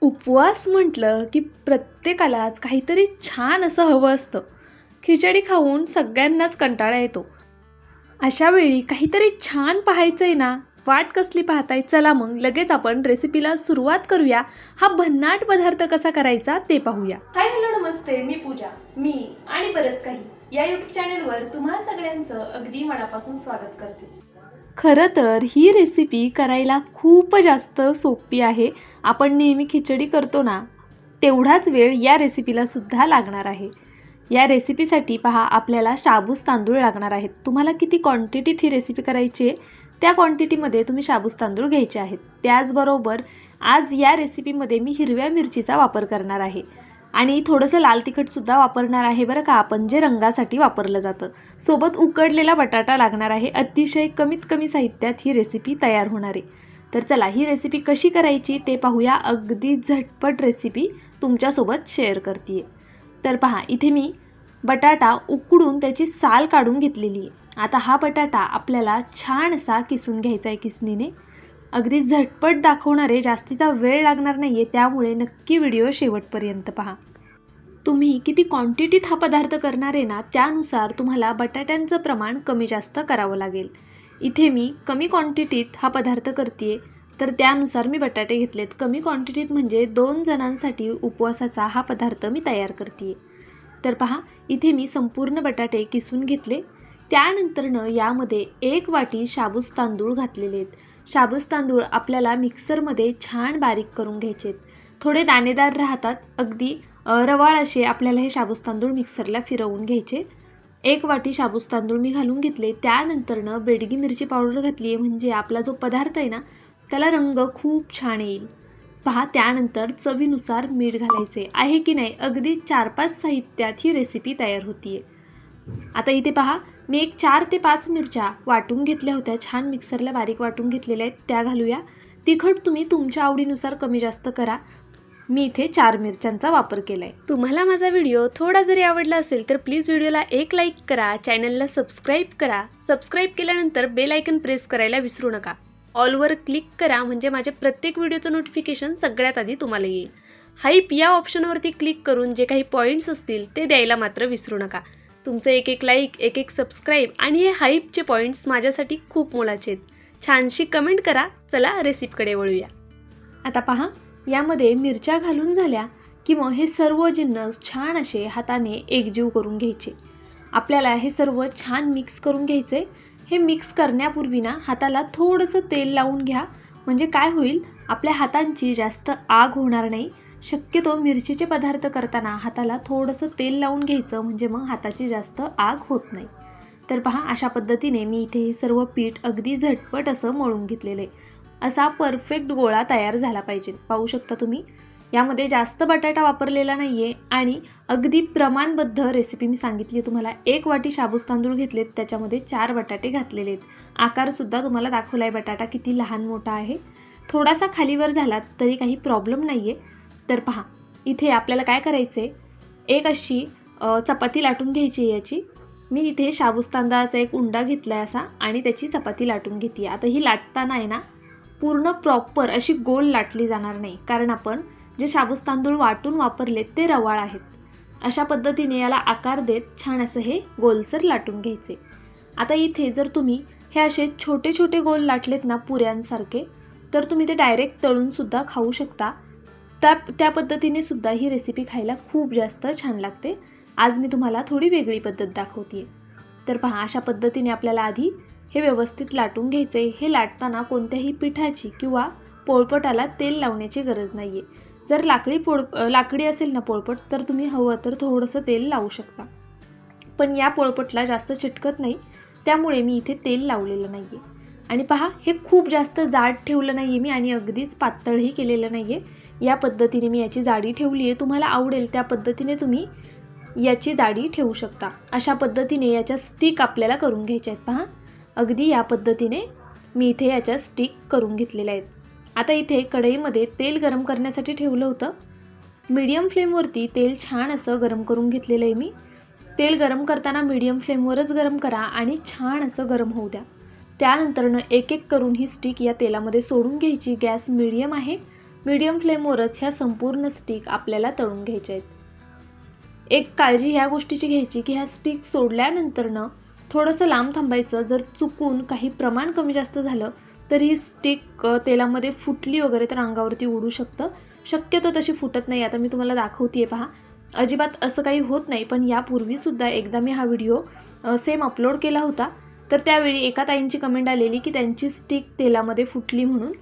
उपवास म्हटलं की प्रत्येकालाच काहीतरी छान असं हवं असतं. खिचडी खाऊन सगळ्यांनाच कंटाळा येतो. अशा वेळी काहीतरी छान पाहायचं आहे ना? वाट कसली पाहताय? चला मग लगेच आपण रेसिपीला सुरुवात करूया. हा भन्नाट पदार्थ कसा करायचा ते पाहूया. हाय हॅलो नमस्ते. मी पूजा. मी आणि बरंच काही. या यूट्यूब चॅनलवर तुम्हा सगळ्यांचं अगदी मनापासून स्वागत करते. खरं तर ही रेसिपी करायला खूप जास्त सोपी आहे. आपण नेहमी खिचडी करतो ना तेवढाच वेळ या रेसिपीला सुद्धा लागणार आहे. या रेसिपीसाठी पहा आपल्याला शाबूस तांदूळ लागणार आहेत. तुम्हाला किती क्वांटिटीत ही रेसिपी करायची आहे? त्या क्वांटिटीमध्ये तुम्ही शाबूस तांदूळ घ्यायचे आहेत. त्याचबरोबर आज या रेसिपीमध्ये मी हिरव्या मिरचीचा वापर करणार आहे. आणि थोडंसं लाल तिखटसुद्धा वापरणार आहे बरं का आपण जे रंगासाठी वापरलं जातं. सोबत उकडलेला बटाटा लागणार आहे. अतिशय कमीत कमी साहित्यात ही रेसिपी तयार होणार आहे. तर चला ही रेसिपी कशी करायची ते पाहूया. अगदी झटपट रेसिपी तुमच्यासोबत शेअर करते तर पहा इथे मी बटाटा उकडून त्याची साल काढून घेतलेली आहे. आता हा बटाटा आपल्याला छान असा किसून घ्यायचा आहे किसनीने. अगदी झटपट दाखवणारे जास्तीचा वेळ लागणार नाही आहे त्यामुळे नक्की व्हिडिओ शेवटपर्यंत पहा. तुम्ही किती क्वांटिटीत हा पदार्थ करणार आहे ना त्यानुसार तुम्हाला बटाट्यांचं प्रमाण कमी जास्त करावं लागेल. इथे मी कमी क्वांटिटीत हा पदार्थ करते तर त्यानुसार मी बटाटे घेतलेत. कमी क्वांटिटीत म्हणजे दोन जणांसाठी उपवासाचा हा पदार्थ मी तयार करते तर पहा इथे मी संपूर्ण बटाटे किसून घेतले. त्यानंतरनं यामध्ये एक वाटी शाबूस तांदूळ घातलेले आहेत शाबूस तांदूळ आपल्याला मिक्सरमध्ये छान बारीक करून घ्यायचे थोडे दाणेदार राहतात अगदी रवाळ असे आपल्याला हे शाबूस तांदूळ मिक्सरला फिरवून घ्यायचे. एक वाटी शाबूस तांदूळ मी घालून घेतले त्यानंतरनं बेडगी मिरची पावडर घातली आहे म्हणजे आपला जो पदार्थ आहे ना त्याला रंग खूप छान येईल. पहा त्यानंतर चवीनुसार मीठ घालायचे. आहे की नाही अगदी चार पाच साहित्यात ही रेसिपी तयार होतीये. आता इथे पहा मी एक चार ते पाच मिरच्या वाटून घेतल्या होत्या. छान मिक्सरला बारीक वाटून घेतलेल्या आहेत. त्या घालूया. तिखट तुम्ही तुमच्या आवडीनुसार कमी जास्त करा. मी इथे चार मिरच्यांचा वापर केला आहे तुम्हाला माझा व्हिडिओ थोडा जरी आवडला असेल तर प्लीज व्हिडिओला एक लाईक करा. चॅनलला सबस्क्राईब करा. सबस्क्राईब केल्यानंतर बेल आयकन प्रेस करायला विसरू नका. ऑलवर क्लिक करा म्हणजे माझ्या प्रत्येक व्हिडिओचं नोटिफिकेशन सगळ्यात आधी तुम्हाला येईल. हाईप या ऑप्शनवरती क्लिक करून जे काही पॉईंट्स असतील ते द्यायला मात्र विसरू नका. तुमचं एक एक लाईक एक एक सबस्क्राईब आणि हे हाईपचे पॉईंट्स माझ्यासाठी खूप मोलाचे आहेत. छानशी कमेंट करा. चला रेसिपीकडे वळूया. आता पहा यामध्ये मिरच्या घालून झाल्या की मग हे सर्व जिन्नस छान असे हाताने एकजीव करून घ्यायचे. आपल्याला हे सर्व छान मिक्स करून घ्यायचे हे मिक्स करण्यापूर्वी ना हाताला थोडंसं तेल लावून घ्या. म्हणजे काय होईल? आपल्या हातांची जास्त आग होणार नाही. शक्यतो मिरचीचे पदार्थ करताना हाताला थोडंसं तेल लावून घ्यायचं म्हणजे मग हाताची जास्त आग होत नाही. तर पहा अशा पद्धतीने मी इथे हे सर्व पीठ अगदी झटपट असं मळून घेतलेलं आहे. असा परफेक्ट गोळा तयार झाला पाहिजे. पाहू शकता तुम्ही? यामध्ये जास्त बटाटा वापरलेला नाही आहे आणि अगदी प्रमाणबद्ध रेसिपी मी सांगितली तुम्हाला एक वाटी शाबूस तांदूळ घेतलेत त्याच्यामध्ये चार बटाटे घातलेले आहेत. आकारसुद्धा तुम्हाला दाखवला आहे बटाटा किती लहान मोठा आहे. थोडासा खालीवर झाला तरी काही प्रॉब्लेम नाही आहे तर पहा इथे आपल्याला काय करायचं आहे एक अशी चपाती लाटून घ्यायची आहे याची. मी इथे शाबूस तांदळाचा एक उंडा घेतला आहे असा आणि त्याची चपाती लाटून घेते. आता ही लाटताना आहे ना पूर्ण प्रॉपर अशी गोल लाटली जाणार नाही. कारण आपण जे शाबूस तांदूळ वाटून वापरलेत ते रवाळ आहेत. अशा पद्धतीने याला आकार देत छान असं हे गोलसर लाटून घ्यायचे. आता इथे जर तुम्ही हे असे छोटे छोटे गोल लाटलेत ना पुऱ्यांसारखे तर तुम्ही ते डायरेक्ट तळूनसुद्धा खाऊ शकता. त्या त्या पद्धतीने सुद्धा ही रेसिपी खायला खूप जास्त छान लागते. आज मी तुम्हाला थोडी वेगळी पद्धत दाखवते तर पहा अशा पद्धतीने आपल्याला आधी हे व्यवस्थित लाटून घ्यायचे हे लाटताना कोणत्याही पिठाची किंवा पोळपटाला तेल लावण्याची गरज नाही आहे जर लाकडी पोळ लाकडी असेल ना पोळपट तर तुम्ही हवं तर थोडंसं तेल लावू शकता. पण या पोळपटला जास्त चिटकत नाही. त्यामुळे मी इथे तेल लावलेलं नाही आहे आणि पहा हे खूप जास्त जाड ठेवलं नाही आहे मी आणि अगदीच पातळही केलेलं नाही आहे या पद्धतीने मी याची जाडी ठेवली आहे. तुम्हाला आवडेल त्या पद्धतीने तुम्ही याची जाडी ठेवू शकता. अशा पद्धतीने याच्या स्टिक आपल्याला करून घ्यायच्या आहेत. पहा. अगदी या पद्धतीने मी इथे याच्या स्टिक करून घेतलेल्या आहेत. आता इथे कढईमध्ये तेल गरम करण्यासाठी ठेवलं होतं. मीडियम फ्लेमवरती तेल छान असं गरम करून घेतलेलं आहे मी. तेल गरम करताना मीडियम फ्लेमवरच गरम करा आणि छान असं गरम होऊ द्या. त्यानंतरनं एक एक करून ही स्टिक या तेलामध्ये सोडून घ्यायची. गॅस मीडियम आहे. मीडियम फ्लेमवरच ह्या संपूर्ण स्टिक आपल्याला तळून घ्यायच्या आहेत. एक काळजी ह्या गोष्टीची घ्यायची की ह्या स्टिक सोडल्यानंतरनं थोडंसं लांब थांबायचं. जर चुकून काही प्रमाण कमी जास्त झालं तर ही स्टिक तेलामध्ये फुटली वगैरे तर अंगावरती उडू शकतं. शक्यतो तशी फुटत नाही. आता मी तुम्हाला दाखवते पहा. अजिबात असं काही होत नाही पण यापूर्वीसुद्धा एकदा मी हा व्हिडिओ सेम अपलोड केला होता. तर त्यावेळी एका ताईंची कमेंट आलेली की त्यांची स्टिक तेलामध्ये फुटली म्हणून.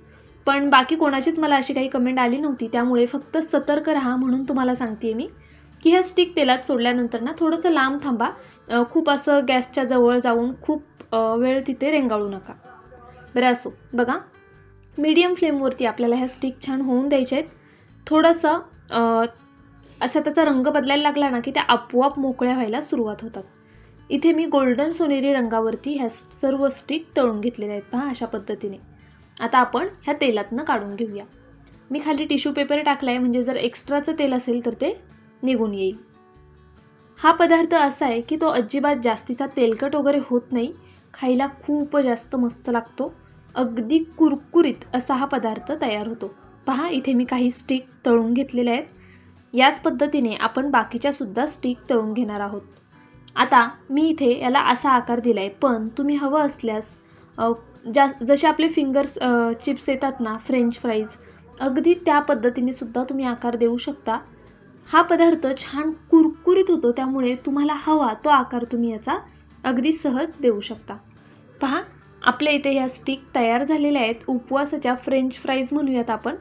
पण बाकी कोणाचीच मला अशी काही कमेंट आली नव्हती. त्यामुळे फक्त सतर्क राहा म्हणून तुम्हाला सांगते मी. की ह्या स्टिक तेलात सोडल्यानंतर ना थोडंसं लांब थांबा. खूप असं गॅसच्या जवळ जाऊन खूप वेळ तिथे रेंगाळू नका. बरं असो. बघा मीडियम फ्लेमवरती आपल्याला ह्या स्टिक छान होऊन द्यायच्या आहेत. थोडंसं असा त्याचा रंग बदलायला लागला ना की त्या आपोआप मोकळ्या व्हायला सुरुवात होतात. इथे मी गोल्डन सोनेरी रंगावरती ह्या सर्व स्टिक तळून घेतलेल्या आहेत पहा अशा पद्धतीने. आता आपण ह्या तेलातनं काढून घेऊया. मी खाली टिश्यू पेपर टाकला आहे म्हणजे जर एक्स्ट्राचं तेल असेल तर ते निघून येईल. हा पदार्थ असा आहे की तो अजिबात जास्तीचा तेलकट वगैरे होत नाही खायला खूप जास्त मस्त लागतो. अगदी कुरकुरीत असा हा पदार्थ तयार होतो. पहा इथे मी काही स्टिक तळून घेतलेले आहेत. याच पद्धतीने आपण बाकीच्यासुद्धा स्टिक तळून घेणार आहोत. आता मी इथे याला असा आकार दिला आहे पण तुम्ही हवं असल्यास अ, जसे आपले फिंगर्स चिप्स येतात ना फ्रेंच फ्राईज अगदी त्या पद्धतीने सुद्धा तुम्ही आकार देऊ शकता. हा पदार्थ छान कुरकुरीत होतो त्यामुळे तुम्हाला हवा तो आकार तुम्ही याचा अगदी सहज देऊ शकता. पहा आपल्या इथे ह्या स्टिक तयार झालेल्या आहेत. उपवासाच्या फ्रेंच फ्राईज म्हणूयात आपण.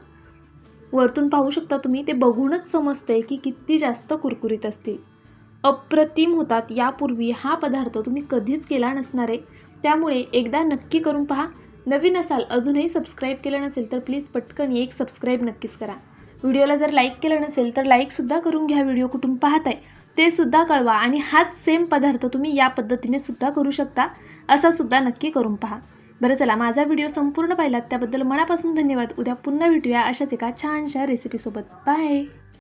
वरतून पाहू शकता तुम्ही ते बघूनच समजते की किती जास्त कुरकुरीत असतील. अप्रतिम होतात. यापूर्वी हा पदार्थ तुम्ही कधीच केला नसणार आहे. त्यामुळे एकदा नक्की करून पहा. नवीन असाल अजूनही सबस्क्राईब केलं नसेल तर प्लीज पटकन एक सबस्क्राईब नक्कीच करा. व्हिडिओला जर लाईक केलं नसेल तर लाईकसुद्धा करून घ्या व्हिडिओ कुठून पाहताय. ते सुद्धा कळवा आणि हाच सेम पदार्थ तुम्ही या पद्धतीने सुद्धा करू शकता असा सुद्धा नक्की करून पहा. बरं चला माझा व्हिडिओ संपूर्ण पाहिलात त्याबद्दल मनापासून धन्यवाद. उद्या पुन्हा भेटूया अशाच एका छानशा रेसिपीसोबत बाय